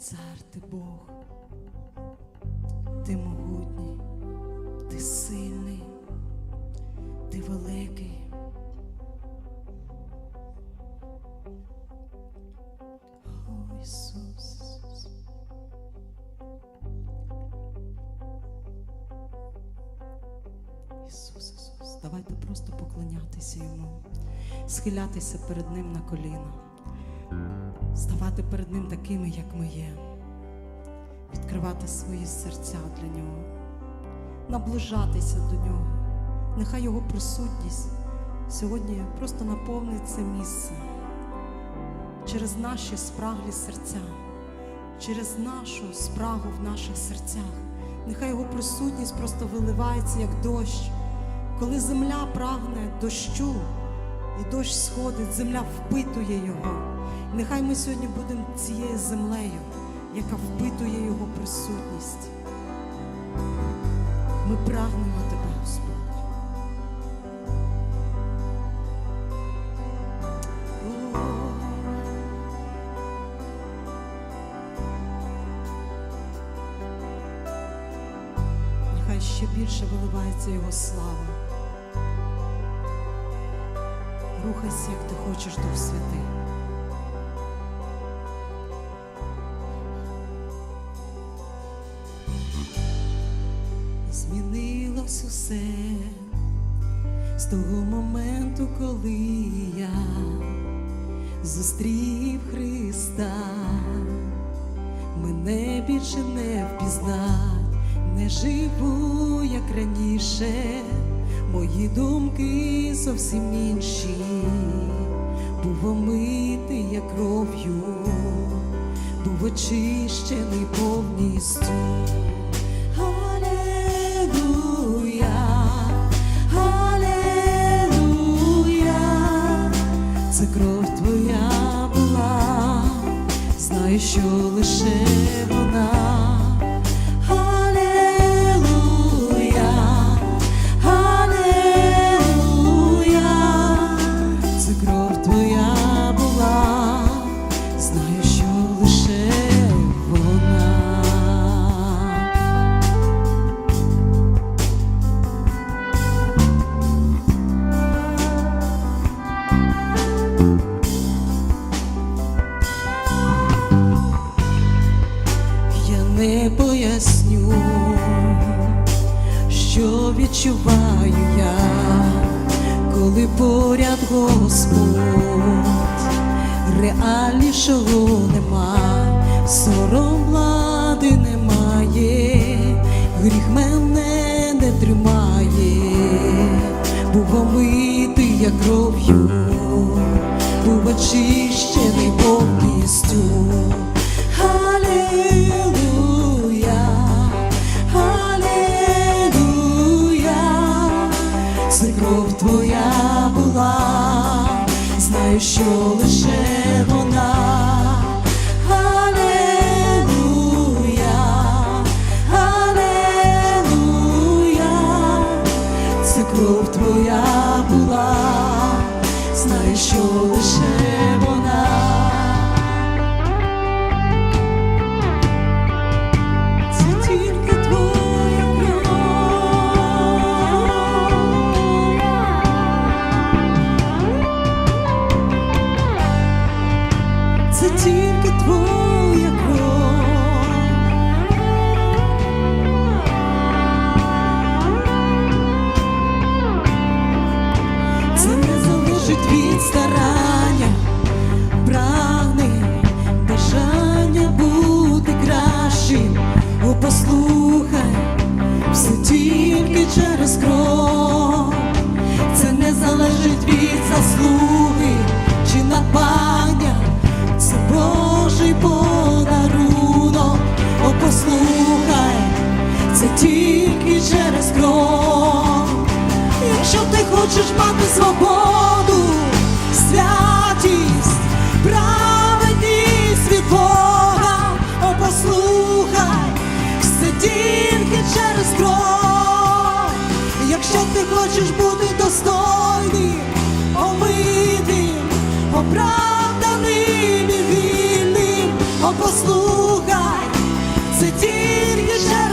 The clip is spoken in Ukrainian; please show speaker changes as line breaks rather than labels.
цар, ти Бог, ти могутній, ти сильний, ти великий. О, Ісус. Ісус, Ісус, давайте просто поклонятися Йому, схилятися перед Ним на коліна, ставати перед Ним такими, як ми є, відкривати свої серця для Нього, наближатися до Нього. Нехай Його присутність сьогодні просто наповнить це місце через наші спраглі серця, через нашу спрагу в наших серцях. Нехай його присутність просто виливається як дощ. Коли земля прагне дощу, і дощ сходить, земля впитує його. Нехай ми сьогодні будемо цією землею, яка впитує його присутність. Ми прагнемо тебе, Господь. Нехай ще більше виливається Його слава. Рухайся, як ти хочеш, Дух Святий. Змінилось усе з того моменту, коли я зустрів Христа. Мене більше не впізнать, не живу, як раніше, мої думки зовсім інші, був омитий, як кров'ю, був очищений повністю. Це кров твоя була, знаю, що лише вона. Не поясню, що відчуваю я, коли поряд Господь, реальнішого нема, сором влади немає, гріх мене не тримає, був омитий я кров'ю, був очищений повністю. Аллилуйя, кров твоя була, знаю, що лише вона. Через кров. Це не залежить від заслуги чи надбання, це Божий подарунок. О, послухай, це тільки через кров. Якщо ти хочеш мати свободу, Якщо ти хочеш бути достойним, омитим, оправданим і вільним, о,
послухай. це тільки через